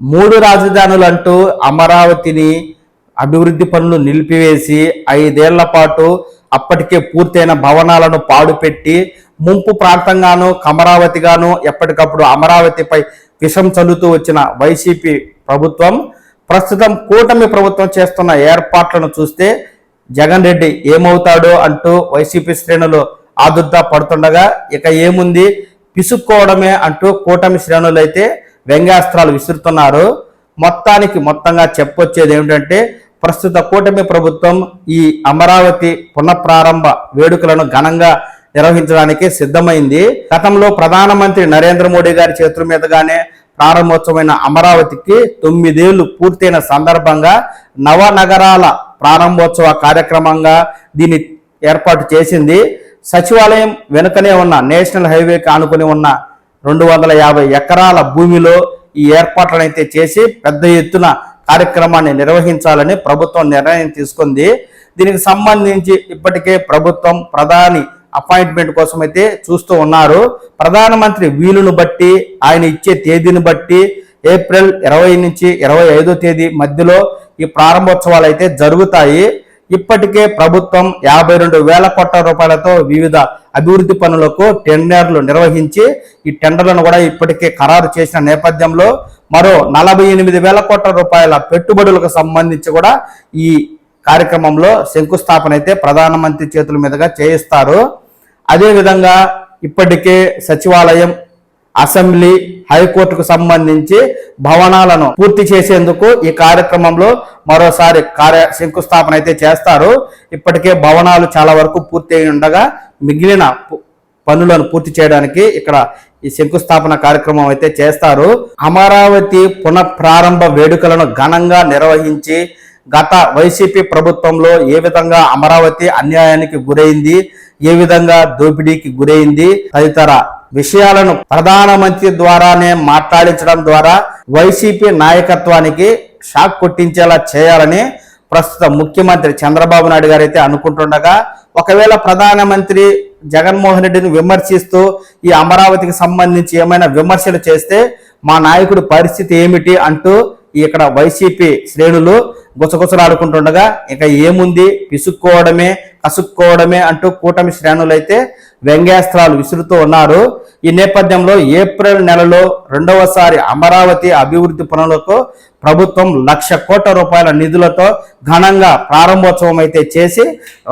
మూడు రాజధానులు అంటూ అమరావతిని అభివృద్ధి పనులు నిలిపివేసి ఐదేళ్ళ పాటు అప్పటికే పూర్తయిన భవనాలను పాడుపెట్టి ముంపు ప్రాంతంగాను కమరావతిగాను ఎప్పటికప్పుడు అమరావతిపై విషం చల్లుతూ వచ్చిన వైసీపీ ప్రభుత్వం ప్రస్తుతం కూటమి ప్రభుత్వం చేస్తున్న ఏర్పాట్లను చూస్తే జగన్ రెడ్డి ఏమవుతాడో అంటూ వైసీపీ శ్రేణులు ఆదుర్దా పడుతుండగా ఇక ఏముంది? పిసుక్కోవడమే అంటూ కూటమి శ్రేణులు అయితే వ్యంగ్యాస్త్రాలు విసురుతున్నారు. మొత్తానికి మొత్తంగా చెప్పొచ్చేది ఏమిటంటే ప్రస్తుత కూటమి ప్రభుత్వం ఈ అమరావతి పునఃప్రారంభ వేడుకలను ఘనంగా నిర్వహించడానికి సిద్ధమైంది. గతంలో ప్రధానమంత్రి నరేంద్ర మోడీ గారి చేతుల మీదుగానే ప్రారంభోత్సవమైన అమరావతికి తొమ్మిదేళ్ళు పూర్తయిన సందర్భంగా నవనగరాల ప్రారంభోత్సవ కార్యక్రమంగా దీన్ని ఏర్పాటు చేసింది. సచివాలయం వెనుకనే ఉన్న నేషనల్ హైవేకి ఆనుకుని ఉన్న రెండు వందల యాభై ఎకరాల భూమిలో ఈ ఏర్పాట్లనైతే చేసి పెద్ద ఎత్తున కార్యక్రమాన్ని నిర్వహించాలని ప్రభుత్వం నిర్ణయం తీసుకుంది. దీనికి సంబంధించి ఇప్పటికే ప్రభుత్వం ప్రధాని అపాయింట్మెంట్ కోసం అయితే చూస్తూ ఉన్నారు. ప్రధానమంత్రి వీలును బట్టి ఆయన ఇచ్చే తేదీని బట్టి ఏప్రిల్ ఇరవై నుంచి ఇరవై తేదీ మధ్యలో ఈ ప్రారంభోత్సవాలు అయితే జరుగుతాయి. ఇప్పటికే ప్రభుత్వం యాభై రెండు వేల కోట్ల రూపాయలతో వివిధ అభివృద్ధి పనులకు టెండర్లు నిర్వహించి ఈ టెండర్లను కూడా ఇప్పటికే ఖరారు చేసిన నేపథ్యంలో మరో నలభై ఎనిమిది వేల కోట్ల రూపాయల పెట్టుబడులకు సంబంధించి కూడా ఈ కార్యక్రమంలో శంకుస్థాపన అయితే ప్రధానమంత్రి చేతుల మీదుగా చేయిస్తారు. అదేవిధంగా ఇప్పటికే సచివాలయం అసెంబ్లీ హైకోర్టుకు సంబంధించి భవనాలను పూర్తి చేసేందుకు ఈ కార్యక్రమంలో మరోసారి కార్య శంకుస్థాపన అయితే చేస్తారు. ఇప్పటికే భవనాలు చాలా వరకు పూర్తి అయి ఉండగా మిగిలిన పనులను పూర్తి చేయడానికి ఇక్కడ ఈ శంకుస్థాపన కార్యక్రమం అయితే చేస్తారు. అమరావతి పునఃప్రారంభ వేడుకలను ఘనంగా నిర్వహించి గత వైసీపీ ప్రభుత్వంలో ఏ విధంగా అమరావతి అన్యాయానికి గురైంది ఏ విధంగా దోపిడీకి గురైంది తదితర విషయాలను ప్రధానమంత్రి ద్వారానే మాట్లాడించడం ద్వారా వైసీపీ నాయకత్వానికి షాక్ కొట్టించేలా చేయాలని ప్రస్తుత ముఖ్యమంత్రి చంద్రబాబు నాయుడు గారు అయితే అనుకుంటుండగా ఒకవేళ ప్రధానమంత్రి జగన్మోహన్ రెడ్డిని విమర్శిస్తూ ఈ అమరావతికి సంబంధించి ఏమైనా విమర్శలు చేస్తే మా నాయకుడి పరిస్థితి ఏమిటి అంటూ ఇక్కడ వైసీపీ శ్రేణులు గుసగుసలాడుకుంటుండగా ఇక ఏముంది? పిసుక్కోవడమే కసుక్కోవడమే అంటూ కూటమి శ్రేణులు అయితే వ్యంగ్యాస్త్రాలు విసురుతూ ఉన్నారు. ఈ నేపథ్యంలో ఏప్రిల్ నెలలో రెండవసారి అమరావతి అభివృద్ధి పనులకు ప్రభుత్వం లక్ష కోట్ల రూపాయల నిధులతో ఘనంగా ప్రారంభోత్సవం అయితే చేసి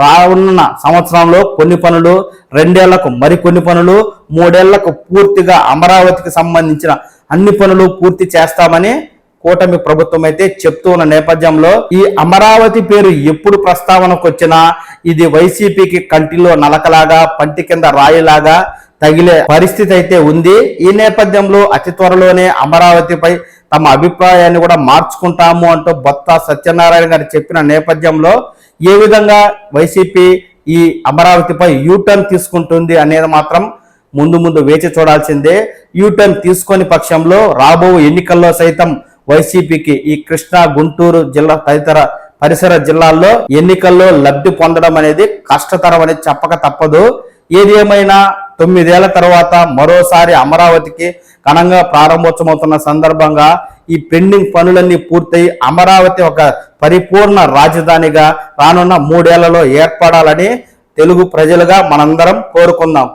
రానున్న సంవత్సరంలో కొన్ని పనులు రెండేళ్ళకు మరికొన్ని పనులు మూడేళ్ళకు పూర్తిగా అమరావతికి సంబంధించిన అన్ని పనులు పూర్తి చేస్తామని కూటమి ప్రభుత్వం అయితే చెప్తూ ఉన్న నేపథ్యంలో ఈ అమరావతి పేరు ఎప్పుడు ప్రస్తావనకు వచ్చినా ఇది వైసీపీకి కంటిలో నలకలాగా పంటి కింద రాయిలాగా తగిలే పరిస్థితి అయితే ఉంది. ఈ నేపథ్యంలో అతి త్వరలోనే అమరావతిపై తమ అభిప్రాయాన్ని కూడా మార్చుకుంటాము అంటూ బొత్త సత్యనారాయణ గారు చెప్పిన నేపథ్యంలో ఏ విధంగా వైసీపీ ఈ అమరావతిపై యూటర్న్ తీసుకుంటుంది అనేది మాత్రం ముందు ముందు వేచి చూడాల్సిందే. యూటర్న్ తీసుకొని పక్షంలో రాబో ఎన్నికల్లో సైతం వైసీపీకి ఈ కృష్ణా గుంటూరు జిల్లా తదితర పరిసర జిల్లాల్లో ఎన్నికల్లో లబ్ధి పొందడం అనేది కష్టతరం అనేది చెప్పక తప్పదు. ఏది ఏమైనా తొమ్మిదేళ్ళ తర్వాత మరోసారి అమరావతికి ఘనంగా ప్రారంభోత్సవమవుతున్న సందర్భంగా ఈ పెండింగ్ పనులన్నీ పూర్తయి అమరావతి ఒక పరిపూర్ణ రాజధానిగా రానున్న మూడేళ్ళలో ఏర్పడాలని తెలుగు ప్రజలుగా మనందరం కోరుకుందాం.